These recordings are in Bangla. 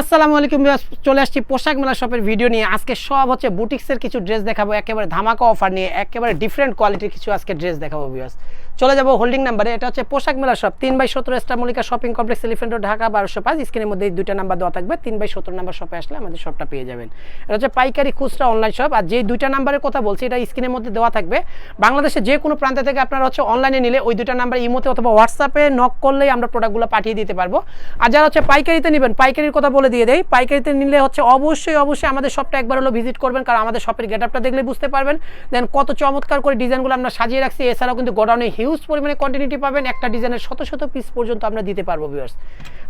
আসসালামু আলাইকুম চলে আসছি পোশাক মেলা শপের ভিডিও নিয়ে। আজকে সব হচ্ছে বুটিক্সের কিছু ড্রেস দেখাবো, একেবারে ধামাকা অফার নিয়ে, একেবারে ডিফারেন্ট কোয়ালিটির কিছু আজকে ড্রেস দেখাবো ভিউয়ার্স। চলে যাব হোল্ডিং নাম্বারে এটা হচ্ছে পোশাক মেলা শপ তিন বাই সতেরো star Mallika shopping complex elephant Dhaka বারোশো পাঁচ। স্ক্রিনের মধ্যে এই দুইটা নাম্বার দেওয়া থাকবে। তিন বাই সতেরো নাম্বার শপে আসলে আমাদের শপটা পেয়ে যাবেন। এটা হচ্ছে পাইকারি খুচরা অনলাইন শপ আর যে দুইটা নাম্বারের কথা বলছি, এটা স্ক্রিনের মধ্যে দেওয়া থাকবে। বাংলাদেশে যে কোনো প্রান্ত থেকে আপনারা হচ্ছে অনলাইনে নিলে ওই দুইটা নাম্বার ইমোতে অথবা হোয়াটসঅ্যাপে নক করলেই আমরা প্রোডাক্টগুলো পাঠিয়ে দিতে পারব। আর যারা হচ্ছে পাইকারিতে নেবেন, পাইকারির কথা বলে দিয়ে দেয় পাইকারিতে নিলে হচ্ছে অবশ্যই অবশ্যই আমাদের শপটা একবার হলো ভিজিট করবেন, কারণ আমাদের শপের গেট আপটা দেখলে বুঝতে পারবেন। দেন কত চমৎকার করে ডিজাইনগুলো আমরা সাজিয়ে রাখছি। এছাড়াও কিন্তু গোডাউনে হিউজ পরিমাণে কন্টিনিউটি পাবেন, একটা ডিজাইনের শত শত পিস পর্যন্ত আমরা দিতে পারব ভিউয়ার্স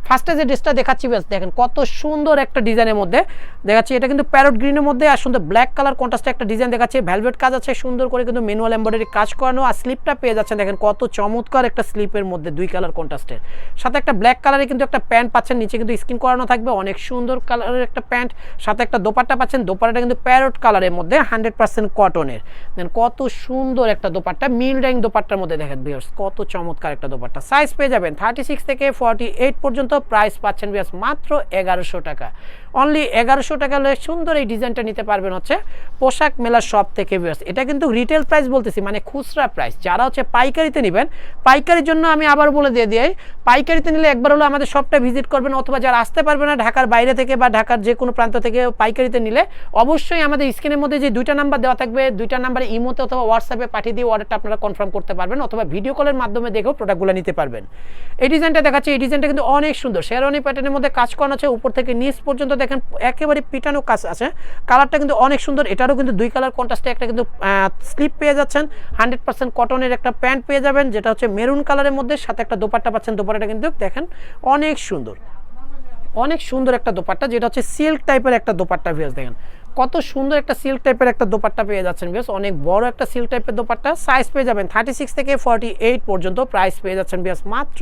ফার্স্টে যে ড্রেসটা দেখাচ্ছি বেশ দেখেন কত সুন্দর একটা ডিজাইনের মধ্যে দেখাচ্ছি। এটা কিন্তু প্যারট গ্রিনের মধ্যে, আর সুন্দর ব্ল্যাক কালার কন্ট্রাস্টে একটা ডিজাইন দেখাচ্ছে। ভ্যালভেট কাজ আছে, সুন্দর করে কিন্তু ম্যানুয়াল এমব্রয়ডারি কাজ করানো, আর স্লিপটা পেয়ে যাচ্ছেন, দেখেন কত চমৎকার একটা স্লিপের মধ্যে দুই কালার কন্ট্রাস্টের সাথে একটা ব্ল্যাক কালারে কিন্তু একটা প্যান্ট পাচ্ছেন, নিচে কিন্তু স্কিন করানো থাকবে, অনেক সুন্দর কালারের একটা প্যান্ট সাথে একটা দোপাট্টা পাচ্ছেন, দোপাট্টাটা কিন্তু প্যারট কালারের মধ্যে হান্ড্রেড পার্সেন্ট কটনের দেন কত সুন্দর একটা দোপাট্টা মিল ড্যাং দোপাট্টার মধ্যে, দেখেন। বিয়ার্স কত চমৎকার একটা দোপাট্টা। সাইজ পেয়ে যাবেন থার্টি সিক্স থেকে ফর্টি এইট পর্যন্ত প্রাইস পাচ্ছেন বিয়ার্স মাত্র এগারোশো টাকা। অনলি এগারোশো টাকা হলে সুন্দর এই ডিজাইনটা নিতে পারবেন হচ্ছে পোশাক মেলার শপ থেকে বিয়ার্স এটা কিন্তু রিটেল প্রাইস বলতেছি মানে খুচরা প্রাইস যারা হচ্ছে পাইকারিতে নেবেন, পাইকারির জন্য আমি আবার বলে দিয়ে দিই, পাইকারিতে নিলে একবার হলো আমাদের শপটা ভিজিট করবেন, অথবা যারা আসতে পারবে না ঢাকার বাইরে থেকে বা ঢাকার যে কোনো প্রান্ত থেকে পাইকারিতে নিলে, অবশ্যই আমাদের স্ক্রিনের মধ্যে যে দুইটা নাম্বার দেওয়া থাকবে, দুইটা নাম্বারে ইমোতে অথবা হোয়াটসঅ্যাপে পাঠিয়ে দিয়ে অর্ডারটা আপনারা কনফার্ম করতে পারবেন অথবা ভিডিও কলের মাধ্যমে দেখেও প্রোডাক্টগুলো নিতে পারবেন। এই ডিজাইনটা দেখাচ্ছে, এই ডিজাইনটা কিন্তু অনেক সুন্দর। শেরওয়ানি প্যাটার্নের মধ্যে কাজ করানো আছে, উপর থেকে নিচ পর্যন্ত দেখেন একেবারে পিটানো কাজ আছে। কালারটা কিন্তু অনেক সুন্দর, এটারও কিন্তু দুই কালার কন্ট্রাস্টে একটা কিন্তু স্লিপ পেয়ে যাচ্ছেন। হান্ড্রেড পার্সেন্ট কটনের একটা প্যান্ট পেয়ে যাবেন, যেটা হচ্ছে মেরুন কালারের মধ্যে, সাথে একটা দোপাট্টা পাচ্ছেন। দোপাট্টাটা কিন্তু দেখেন অনেক সুন্দর। অনেক সুন্দর একটা দোপাট্টা, যেটা হচ্ছে সিল্ক টাইপের একটা দোপাট্টা ভিউস দেখেন। কত সুন্দর একটা সিল্ক টাইপের একটা দোপাট্টা পেয়ে যাচ্ছেন বিয়াস অনেক বড় একটা সিল্ক টাইপের দোপাট্টা সাইজ পেয়ে যাবেন থার্টি সিক্স থেকে ফর্টি এইট পর্যন্ত প্রাইস পেয়ে যাচ্ছেন বিয়াস মাত্র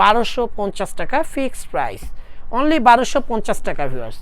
বারোশো পঞ্চাশ টাকা ফিক্সড প্রাইস অনলি বারোশো পঞ্চাশ টাকা ভিউয়ার্স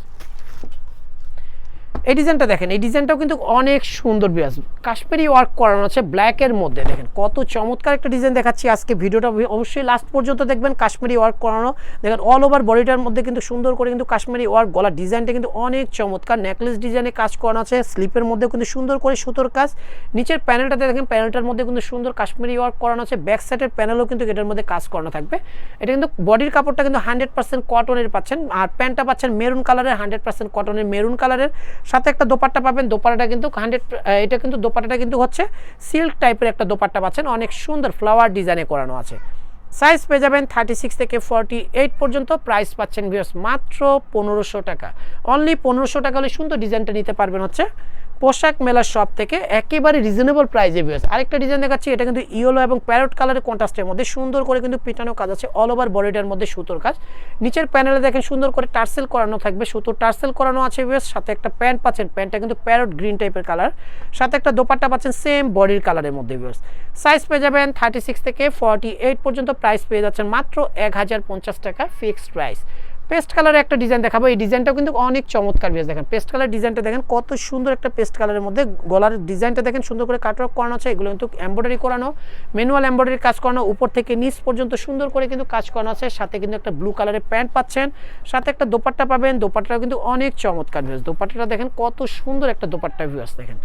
এই ডিজাইনটা দেখেন, এই ডিজাইনটাও কিন্তু অনেক সুন্দর বিয়াস কাশ্মীরি ওয়ার্ক করানো আছে ব্ল্যাকের মধ্যে, দেখেন কত চমৎকার একটা ডিজাইন দেখাচ্ছি আজকে ভিডিওটা। অবশ্যই লাস্ট পর্যন্ত দেখবেন কাশ্মীরি ওয়ার্ক করানো। দেখেন অল ওভার বডিটার মধ্যে কিন্তু সুন্দর করে কিন্তু কাশ্মীরি ওয়ার্ক গলার ডিজাইনটা কিন্তু অনেক চমৎকার। নেকলেস ডিজাইনে কাজ করানো আছে স্লিপের মধ্যে কিন্তু সুন্দর করে সুতোর কাজ। নিচের প্যানেলটাতে দেখেন প্যানেলটার মধ্যে কিন্তু সুন্দর কাশ্মীরি ওয়ার্ক করানো আছে। ব্যাক সাইডের প্যানেলও কিন্তু এটার মধ্যে কাজ করানো থাকবে। এটা কিন্তু বডির কাপড়টা কিন্তু হান্ড্রেড পার্সেন্ট কটনের পাচ্ছেন। আর প্যান্টটা পাচ্ছেন মেরুন কালারের হান্ড্রেড পার্সেন্ট কটনের মেরুন কালারের সাথে একটা দোপাট্টা পাবেন। দোপাটাটা কিন্তু হান্ড্রেড এটা কিন্তু দোপাটাটা কিন্তু হচ্ছে সিল্ক টাইপের একটা দোপাট্টা পাচ্ছেন। অনেক সুন্দর ফ্লাওয়ার ডিজাইনে করানো আছে। সাইজ পেয়ে যাবেন থার্টি সিক্স থেকে ফর্টি এইট পর্যন্ত। প্রাইস পাচ্ছেন ভিউস মাত্র পনেরোশো টাকা। অনলি পনেরোশো টাকা হলে সুন্দর ডিজাইনটা নিতে পারবেন হচ্ছে পোশাক মেলার শপ থেকে একেবারে রিজনেবল প্রাইসে ভিউস আরেকটা ডিজাইন দেখাচ্ছি, এটা কিন্তু ইয়েলো এবং প্যারট কালারের কন্ট্রাস্টের মধ্যে সুন্দর করে কিন্তু পিটানো কাজ আছে অল ওভার বডিটার মধ্যে সুতোর কাজ। নিচের প্যানেলে দেখেন সুন্দর করে টার্সেল করানো থাকবে, সুতোর টার্সেল করানো আছে ভিউস সাথে একটা প্যান্ট পাচ্ছেন প্যান্টটা কিন্তু প্যারট গ্রিন টাইপের কালার সাথে একটা দোপাট্টা পাচ্ছেন সেম বডির কালারের মধ্যে ভিউস সাইজ পেয়ে যাবেন থার্টি সিক্স থেকে ফর্টি এইট পর্যন্ত প্রাইস পেয়ে যাচ্ছেন মাত্র এক হাজার পঞ্চাশ টাকা ফিক্সড প্রাইস পেস্ট কালারের একটা ডিজাইন দেখাবো। এই ডিজাইনটাও কিন্তু অনেক চমৎকার বেশ দেখেন। পেস্ট কালার ডিজাইনটা দেখেন, কত সুন্দর একটা পেস্ট কালারের মধ্যে গলার ডিজাইনটা দেখেন, সুন্দর করে কাটওয়ার্ক করানো আছে। এগুলো কিন্তু এম্ব্রয়ডারি করানো ম্যানুয়াল এম্ব্রয়ডারি কাজ করানো, উপর থেকে নিচ পর্যন্ত সুন্দর করে কিন্তু কাজ করানো আছে। সাথে কিন্তু একটা ব্লু কালারের প্যান্ট পাচ্ছেন। সাথে একটা দোপাট্টা পাবেন। দোপাট্টাও কিন্তু অনেক চমৎকার ভিউস দোপাট্টাটা দেখেন, কত সুন্দর একটা দোপাট্টা ভিউস দেখেন।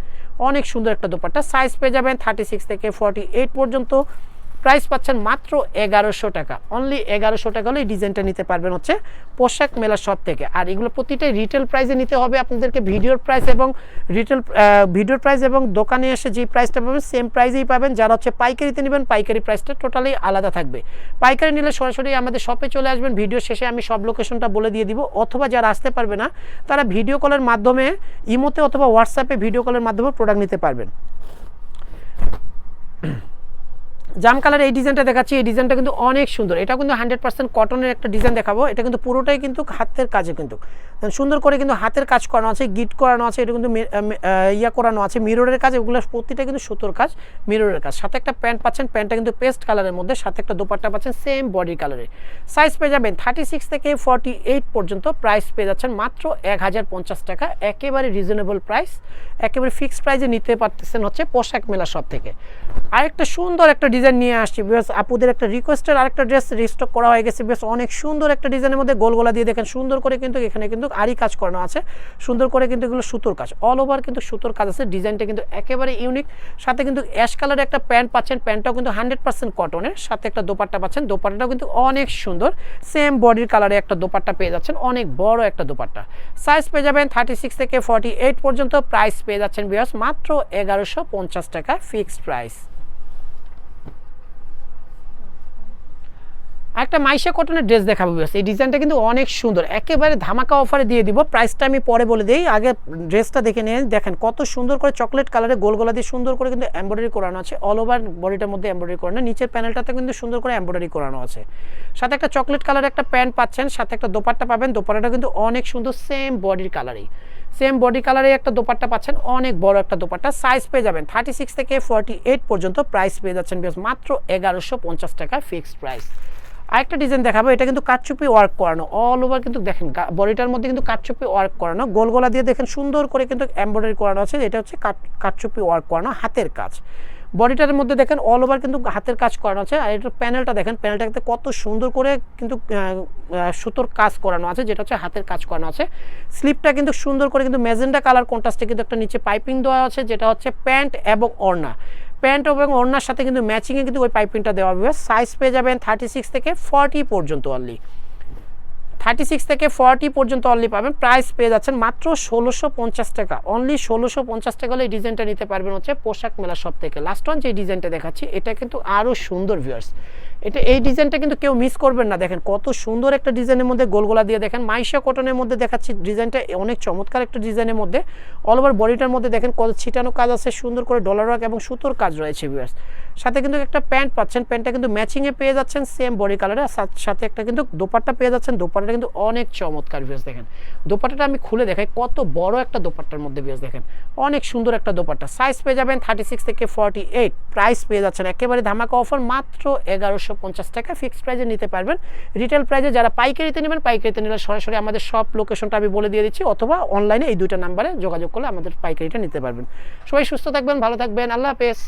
অনেক সুন্দর একটা দোপাট্টা। সাইজ পেয়ে যাবেন থার্টি সিক্স থেকে ফর্টি এইট পর্যন্ত। প্রাইস পাচ্ছেন মাত্র এগারোশো টাকা। অনলি এগারোশো টাকা হলে এই ডিজাইনটা নিতে পারবেন হচ্ছে পোশাক মেলা শপ থেকে। আর এগুলো প্রতিটাই রিটেল প্রাইসে নিতে হবে আপনাদেরকে ভিডিওর প্রাইস এবং রিটেল ভিডিওর প্রাইস এবং দোকানে এসে যে প্রাইসটা পাবেন সেম প্রাইসেই পাবেন। যারা হচ্ছে পাইকারিতে নেবেন, পাইকারি প্রাইসটা টোটালি আলাদা থাকবে। পাইকারি নিলে সরাসরি আমাদের শপে চলে আসবেন। ভিডিও শেষে আমি সব লোকেশনটা বলে দিয়ে দিব। অথবা যারা আসতে পারবে না, তারা ভিডিও কলের মাধ্যমে ইমোতে অথবা হোয়াটসঅ্যাপে ভিডিও কলের মাধ্যমে প্রোডাক্ট নিতে পারবেন। জাম কালার এই ডিজাইনটা দেখাচ্ছি, এই ডিজাইনটা কিন্তু অনেক সুন্দর। এটা কিন্তু হান্ড্রেড পার্সেন্ট কটনের একটা ডিজাইন দেখাবো। এটা কিন্তু পুরোটাই কিন্তু হাতের কাজে কিন্তু। সুন্দর করে কিন্তু হাতের কাজ করানো আছে, গিট করানো আছে, এটা কিন্তু ইয়া করানো আছে মিররের কাজ, এগুলো প্রতিটা কিন্তু সুতোর কাজ মিররের কাজ। সাথে একটা প্যান্ট পাচ্ছেন, প্যান্টটা কিন্তু পেস্ট কালারের মধ্যে, সাথে একটা দোপাট্টা পাচ্ছেন সেম বডি কালারের সাইজ পেয়ে যাবেন থার্টি সিক্স থেকে ফর্টি এইট পর্যন্ত প্রাইস পেয়ে যাচ্ছেন মাত্র এক হাজার পঞ্চাশ টাকা। একেবারে রিজনেবল প্রাইস একেবারে ফিক্সড প্রাইসে নিতে পারতেছেন হচ্ছে পোশাক মেলা সব থেকে। আরেকটা সুন্দর একটা ডিজাইন ডিজাইন নিয়ে আসছি। বিকজ আপুদের একটা রিকোয়েস্টের আরেকটা ড্রেস রিস্টক করা হয়ে গেছে। বেশ অনেক সুন্দর একটা ডিজাইনের মধ্যে গোলগোলা দিয়ে দেখেন, সুন্দর করে কিন্তু এখানে কিন্তু আরি কাজ করানো আছে। সুন্দর করে কিন্তু এগুলো সুতোর কাজ। অল ওভার কিন্তু সুতোর কাজ আছে। ডিজাইনটা কিন্তু একেবারে ইউনিক সাথে কিন্তু অ্যাশ কালারের একটা প্যান্ট পাচ্ছেন। প্যান্টটাও কিন্তু হান্ড্রেড পার্সেন্ট কটনের সাথে একটা দোপাট্টা পাচ্ছেন। দোপাট্টাটাও কিন্তু অনেক সুন্দর। সেম বডির কালারে একটা দোপাট্টা পেয়ে যাচ্ছেন। অনেক বড় একটা দোপাট্টা। সাইজ পেয়ে যাবেন থার্টি সিক্স থেকে ফর্টি এইট পর্যন্ত। প্রাইস পেয়ে যাচ্ছেন বিয়াস মাত্র এগারোশো পঞ্চাশ টাকা ফিক্সড প্রাইস একটা মাইশা কটনের ড্রেস দেখাবো এই ডিজাইনটা কিন্তু অনেক সুন্দর। একেবারে ধামাকা অফারে দিয়ে দিব। প্রাইসটা আমি পরে বলে দিই। আগে ড্রেসটা দেখে নিয়ে দেখেন কত সুন্দর করে চকলেট কালারে গোল গোলা দিয়ে সুন্দর করে কিন্তু এমব্রয়ডারি করানো আছে। অল ওভার বডিটার মধ্যে এমব্রয়ডারি করানো। নিচের প্যানেলটাতে কিন্তু সুন্দর করে এমব্রয়ডারি করানো আছে। সাথে একটা চকলেট কালারের একটা প্যান্ট পাচ্ছেন। সাথে একটা দোপাট্টা পাবেন। দোপাট্টাটা কিন্তু অনেক সুন্দর সেম বডির কালারই সেম বডি কালারে একটা দোপাট্টা পাচ্ছেন। অনেক বড় একটা দোপাট্টা। সাইজ পেয়ে যাবেন থার্টি সিক্স থেকে ফর্টি এইট পর্যন্ত প্রাইস পেয়ে যাচ্ছেন বিকজ মাত্র এগারোশো পঞ্চাশ টাকা ফিক্সড প্রাইস আরেকটা ডিজাইন দেখাবো, এটা কিন্তু কাটচুপি ওয়ার্ক করানো। অল ওভার কিন্তু দেখেন বডিটার মধ্যে কিন্তু কাটচুপি ওয়ার্ক করানো। গোল গোলা দিয়ে দেখেন সুন্দর করে কিন্তু এমব্রয়ডারি করানো আছে এটা হচ্ছে কাট কাটচুপি ওয়ার্ক করানো, হাতের কাজ। বডিটার মধ্যে দেখেন অল ওভার কিন্তু হাতের কাজ করানো আছে, আর এটা প্যানেলটা দেখেন প্যানেলটাতে কত সুন্দর করে কিন্তু সুতোর কাজ করানো আছে, যেটা হচ্ছে হাতের কাজ করানো আছে। স্লিপটা কিন্তু সুন্দর করে কিন্তু মেজেন্ডা কালার কন্ট্রাস্টে কিন্তু একটা নিচে পাইপিং দেওয়া আছে, যেটা হচ্ছে প্যান্ট এবং ওড়না। প্যান্ট এবং ওড়নার সাথে কিন্তু ম্যাচিংয়ে কিন্তু ওই পাইপিংটা দেওয়া হবে। সাইজ পেয়ে যাবেন থার্টি সিক্স থেকে ফর্টি পর্যন্ত অনলি থার্টি সিক্স থেকে ফর্টি পর্যন্ত অনলি পাবেন। প্রাইস পেয়ে যাচ্ছেন মাত্র ষোলোশো পঞ্চাশ টাকা। অনলি ষোলোশো পঞ্চাশ টাকা হলে এই ডিজাইনটা নিতে পারবেন হচ্ছে পোশাক মেলা সব থেকে। লাস্ট ওয়ান যে ডিজাইনটা দেখাচ্ছি, এটা কিন্তু আরও সুন্দর ভিউয়ার্স এটা এই ডিজাইনটা কিন্তু কেউ মিস করবেন না। দেখেন কত সুন্দর একটা ডিজাইনের মধ্যে গোলগোলা দিয়ে দেখেন, মাইশা কটনের মধ্যে দেখাচ্ছি। ডিজাইনটা অনেক চমৎকার একটা ডিজাইনের মধ্যে। অল ওভার বডিটার মধ্যে দেখেন কত ছিটানো কাজ আছে, সুন্দর করে ডলার ওয়ার্ক এবং সুতোর কাজ রয়েছে ভিউয়ার্স সাথে কিন্তু একটা প্যান্ট পাচ্ছেন, প্যান্টটা কিন্তু ম্যাচিংয়ে পেয়ে যাচ্ছেন সেম বডি কালারে সাথে একটা কিন্তু দোপাট্টা পেয়ে যাচ্ছেন, দোপাট্টাটা কিন্তু অনেক চমৎকার ভিউয়ার্স দেখেন। দোপাট্টাটা আমি খুলে দেখাই, কত বড় একটা দোপাট্টার মধ্যে ভিউয়ার্স দেখেন। অনেক সুন্দর একটা দোপাট্টা। সাইজ পেয়ে যাবেন থার্টি সিক্স থেকে ফর্টি এইট প্রাইস পেয়ে যাচ্ছেন, একেবারে ধামাকা অফার মাত্র এগারোশো পঞ্চাশ টাকা ফিক্সড প্রাইজে নিতে পারবেন। রিটেল প্রাইজে যারা পাইকারিতে নেবেন, পাইকারিতে নিলে সরাসরি আমাদের সব লোকেশনটা আমি বলে দিয়ে দিচ্ছি, অথবা অনলাইনে এই দুইটা নাম্বারে যোগাযোগ করলে আমাদের পাইকারিটা নিতে পারবেন। সবাই সুস্থ থাকবেন, ভালো থাকবেন, আল্লাহ হাফেজ।